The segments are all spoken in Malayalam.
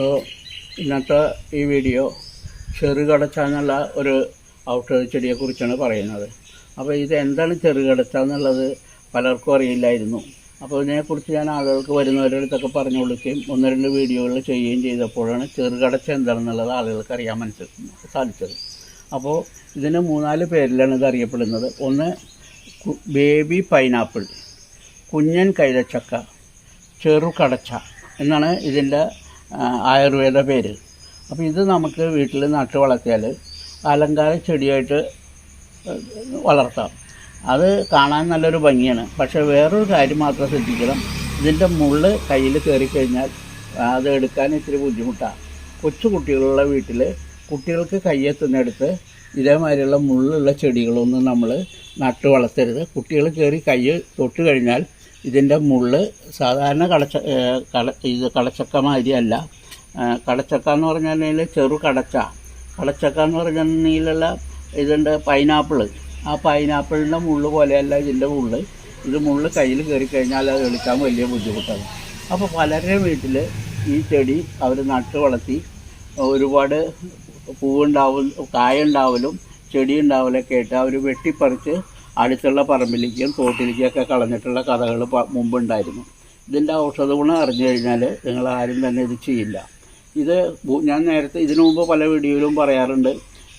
അപ്പോൾ ഇന്നത്തെ ഈ വീഡിയോ ചെറുകടച്ച എന്നുള്ള ഒരു ഔഷധ ചെടിയെക്കുറിച്ചാണ് പറയുന്നത്. അപ്പോൾ ഇത് എന്താണ് ചെറുകടച്ച എന്നുള്ളത് പലർക്കും അറിയില്ലായിരുന്നു. അപ്പോൾ ഇതിനെക്കുറിച്ച് ഞാൻ ആളുകൾക്ക് വരുന്നവരടുത്തൊക്കെ പറഞ്ഞു കൊടുക്കുകയും ഒന്ന് രണ്ട് വീഡിയോകൾ ചെയ്യുകയും ചെയ്തപ്പോഴാണ് ചെറുകടച്ച എന്താണെന്നുള്ളത് ആളുകൾക്ക് അറിയാൻ മനസ്സിൽ സാധിച്ചത്. അപ്പോൾ ഇതിന് മൂന്നാൽ പേരിലാണ് ഇത് അറിയപ്പെടുന്നത്. ഒന്ന് ബേബി പൈനാപ്പിൾ കുഞ്ഞൻ കൈതച്ചക്ക ചെറുകടച്ച എന്നാണ് ഇതിന്റെ ആയുർവേദ പേര്. അപ്പോൾ ഇത് നമുക്ക് വീട്ടിൽ നട്ട് വളർത്തിയാൽ അലങ്കാര ചെടിയായിട്ട് വളർത്താം. അത് കാണാൻ നല്ലൊരു ഭംഗിയാണ്. പക്ഷേ വേറൊരു കാര്യം മാത്രം ശ്രദ്ധിക്കണം. ഇതിന്റെ മുള്ള് കയ്യിൽ കയറിക്കഴിഞ്ഞാൽ അത് എടുക്കാൻ ഇത്തിരി ബുദ്ധിമുട്ടാണ് കൊച്ചു കുട്ടികളുള്ള വീട്ടിൽ കുട്ടികൾക്ക് കയ്യെത്തുന്നിടത്ത് ഇതേമാതിരിയുള്ള മുള്ളുള്ള ചെടികളൊന്നും നമ്മൾ നട്ട് വളർത്തരുത്. കുട്ടികൾ കയറി കയ്യ് തൊട്ട് കഴിഞ്ഞാൽ ഇതിന്റെ മുൾ സാധാരണ കടച്ച കള ഇത് കടച്ചക്ക മാതിരിയല്ല കളച്ചക്ക എന്ന് പറഞ്ഞാൽ ചെറു കടച്ച കളച്ചക്ക എന്ന് പറഞ്ഞിട്ടുണ്ടെങ്കിലുള്ള ഇതുണ്ട് പൈനാപ്പിൾ ആ പൈനാപ്പിളിന്റെ മുള്ള് പോലെയല്ല ഇതിന്റെ മുൾ ഇത് മുള്ള് കയ്യിൽ കയറി കഴിഞ്ഞാൽ അത് എളുക്കാൻ വലിയ ബുദ്ധിമുട്ടാണ്. അപ്പോൾ പലരുടെയും വീട്ടിൽ ഈ ചെടി അവർ നട്ട് വളർത്തി ഒരുപാട് പൂവുണ്ടാവും കായ ഉണ്ടാവലും ചെടി ഉണ്ടാവലൊക്കെ ആയിട്ട് അവർ വെട്ടിപ്പറിച്ച് അടുത്തുള്ള പറമ്പിലേക്കും തോട്ടിലേക്കൊക്കെ കളഞ്ഞിട്ടുള്ള കഥകൾ മുമ്പുണ്ടായിരുന്നു. ഇതിന്റെ ഔഷധ ഗുണം അറിഞ്ഞു കഴിഞ്ഞാൽ നിങ്ങൾ ആരും തന്നെ ഇത് ചെയ്യില്ല. ഇത് ഞാൻ നേരത്തെ ഇതിനു മുമ്പ് പല വീഡിയോയിലും പറയാറുണ്ട്.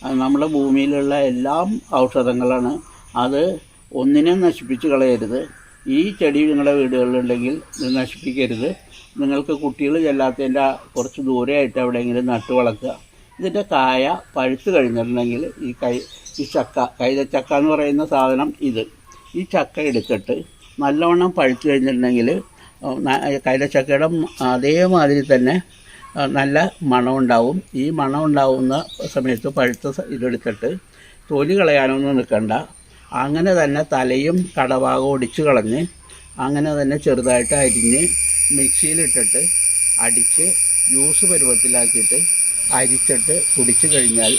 നമ്മുടെ ഭൂമിയിലുള്ള എല്ലാം ഔഷധങ്ങളാണ്. അത് ഒന്നിനെ നശിപ്പിച്ച് കളയരുത്. ഈ ചെടി നിങ്ങളുടെ വീടുകളിലുണ്ടെങ്കിൽ ഇത് നശിപ്പിക്കരുത്. നിങ്ങൾക്ക് കുട്ടികൾ ചെല്ലാത്തതിന്റെ കുറച്ച് ദൂരെയായിട്ട് എവിടെയെങ്കിലും നട്ടു വളർത്തുക. ഇതിന്റെ കായ പഴുത്ത് കഴിഞ്ഞിട്ടുണ്ടെങ്കിൽ ഈ കൈ ഈ ചക്ക കൈതച്ചക്ക എന്ന് പറയുന്ന സാധനം ഇത്. ഈ ചക്ക എടുത്തിട്ട് നല്ലവണ്ണം പഴുത്ത് കഴിഞ്ഞിട്ടുണ്ടെങ്കിൽ കൈതച്ചക്കയുടെ അതേമാതിരി തന്നെ നല്ല മണമുണ്ടാവും ഈ മണമുണ്ടാവുന്ന സമയത്ത് പഴുത്ത ഇതെടുത്തിട്ട് തൊലി കളയാനൊന്നും നിൽക്കണ്ട. അങ്ങനെ തന്നെ തലയും കടഭാഗം ഒടിച്ച് കളഞ്ഞ് അങ്ങനെ തന്നെ ചെറുതായിട്ട് അരിഞ്ഞ് മിക്സിയിലിട്ടിട്ട് അടിച്ച് ജ്യൂസ് പരുവത്തിലാക്കിയിട്ട് അരിച്ചിട്ട് കുടിച്ചു കഴിഞ്ഞാൽ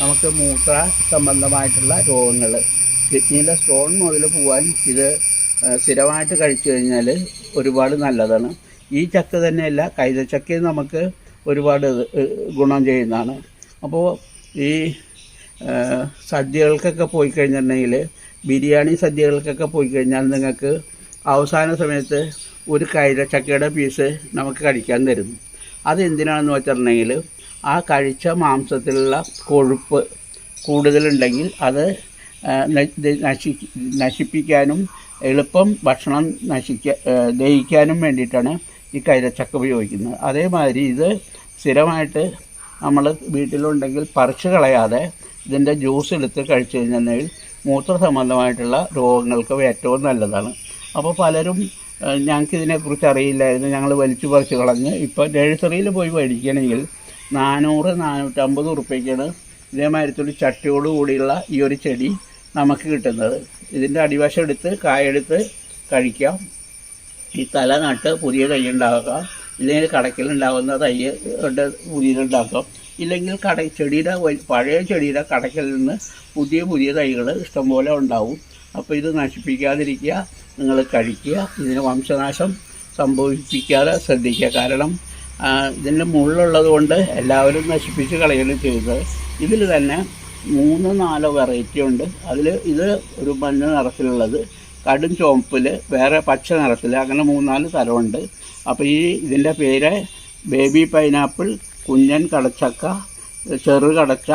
നമുക്ക് മൂത്ര സംബന്ധമായിട്ടുള്ള രോഗങ്ങൾ കിഡ്നിയിലെ സ്റ്റോൺ മുതൽ പോകാൻ ഇത് സ്ഥിരമായിട്ട് കഴിച്ചു കഴിഞ്ഞാൽ ഒരുപാട് നല്ലതാണ്. ഈ ചക്ക തന്നെയല്ല കൈതച്ചക്കയും നമുക്ക് ഒരുപാട് ഗുണം ചെയ്യുന്നതാണ്. അപ്പോൾ ഈ സദ്യകൾക്കൊക്കെ പോയി കഴിഞ്ഞിട്ടുണ്ടെങ്കിൽ ബിരിയാണി സദ്യകൾക്കൊക്കെ പോയി കഴിഞ്ഞാൽ നിങ്ങൾക്ക് അവസാന സമയത്ത് ഒരു കൈതച്ചക്കയുടെ പീസ് നമുക്ക് കഴിക്കാൻ തരുന്നു അതെന്തിനാണെന്ന് വെച്ചിട്ടുണ്ടെങ്കിൽ ആ കഴിച്ച മാംസത്തിലുള്ള കൊഴുപ്പ് കൂടുതലുണ്ടെങ്കിൽ അത് നശി നശിപ്പിക്കാനും എളുപ്പം ഭക്ഷണം നശിക്ക ദഹിക്കാനും വേണ്ടിയിട്ടാണ് ഈ കൈതച്ചക്ക ഉപയോഗിക്കുന്നത്. അതേമാതിരി ഇത് സ്ഥിരമായിട്ട് നമ്മൾ വീട്ടിലുണ്ടെങ്കിൽ പറിച്ച് കളയാതെ ഇതിന്റെ ജ്യൂസ് എടുത്ത് കഴിച്ചു കഴിഞ്ഞാൽ മൂത്ര സംബന്ധമായിട്ടുള്ള രോഗങ്ങൾക്ക് ഏറ്റവും നല്ലതാണ്. അപ്പോൾ പലരും ഞങ്ങൾക്ക് ഇതിനെക്കുറിച്ച് അറിയില്ലായിരുന്നു. ഞങ്ങൾ വലിച്ചു പറിച്ച് കളഞ്ഞ് ഇപ്പോൾ നഴ്സറിയിൽ പോയി മേടിക്കണമെങ്കിൽ നാനൂറ് നാനൂറ്റമ്പത് ഉറുപ്പ്യക്കാണ് ഇതേമാതിരത്തൊരു ചട്ടിയോട് കൂടിയുള്ള ഈ ഒരു ചെടി നമുക്ക് കിട്ടുന്നത്. ഇതിന്റെ അടിവശം എടുത്ത് കായെടുത്ത് കഴിക്കാം. ഈ തല നട്ട് പുതിയ തൈ ഉണ്ടാക്കാം. ഇല്ലെങ്കിൽ കടക്കിലുണ്ടാകുന്ന തൈ കൊണ്ട് പുതിയതുണ്ടാക്കാം ഇല്ലെങ്കിൽ കട ചെടിയുടെ പഴയ ചെടിയുടെ കടക്കിൽ നിന്ന് പുതിയ പുതിയ തൈകൾ ഇഷ്ടംപോലെ ഉണ്ടാവും. അപ്പോൾ ഇത് നശിപ്പിക്കാതിരിക്കുക നിങ്ങൾ കഴിക്കുക. ഇതിന് വംശനാശം സംഭവിപ്പിക്കാതെ ശ്രദ്ധിക്കുക. കാരണം ഇതിന്റെ മുള്ളുള്ളത് കൊണ്ട് എല്ലാവരും നശിപ്പിച്ച് കളയുകയാണ് ചെയ്തത്. ഇതിൽ തന്നെ മൂന്ന് നാലോ വെറൈറ്റി ഉണ്ട്. അതിൽ ഇത് ഒരു മഞ്ഞ നിറത്തിലുള്ളത് കടും ചുവപ്പിൽ വേറെ പച്ച നിറത്തിൽ അങ്ങനെ മൂന്നാൽ തരമുണ്ട്. അപ്പോൾ ഈ ഇതിന്റെ പേര് ബേബി പൈനാപ്പിൾ കുഞ്ഞൻ കടച്ചക്ക ചെറു കടച്ച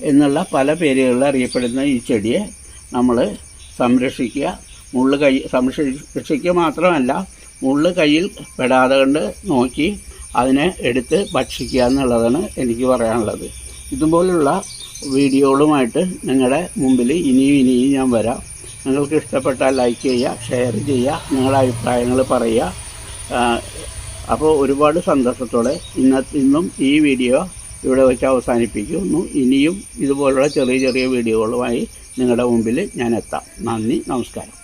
എന്നുള്ള പല പേരുകളിൽ അറിയപ്പെടുന്ന ഈ ചെടിയെ നമ്മൾ സംരക്ഷിക്കുക. മുള്ളു കൈ സംരക്ഷിക്കുക മാത്രമല്ല മുള്ളു കയ്യിൽ പെടാതെ കണ്ട് നോക്കി അതിനെ എടുത്ത് ഭക്ഷിക്കുക എന്നുള്ളതാണ് എനിക്ക് പറയാനുള്ളത്. ഇതുപോലുള്ള വീഡിയോകളുമായിട്ട് നിങ്ങളുടെ മുമ്പിൽ ഇനിയും ഇനിയും ഞാൻ വരാം. നിങ്ങൾക്ക് ഇഷ്ടപ്പെട്ടാൽ ലൈക്ക് ചെയ്യുക ഷെയർ ചെയ്യുക നിങ്ങളുടെ അഭിപ്രായങ്ങൾ പറയുക. അപ്പോൾ ഒരുപാട് സന്തോഷത്തോടെ ഇന്ന ഇന്നും ഈ വീഡിയോ ഇവിടെ വെച്ച് അവസാനിപ്പിക്കുന്നു. ഇനിയും ഇതുപോലുള്ള ചെറിയ ചെറിയ വീഡിയോകളുമായി നിങ്ങളുടെ മുമ്പിൽ ഞാൻ എത്താം. നന്ദി നമസ്കാരം.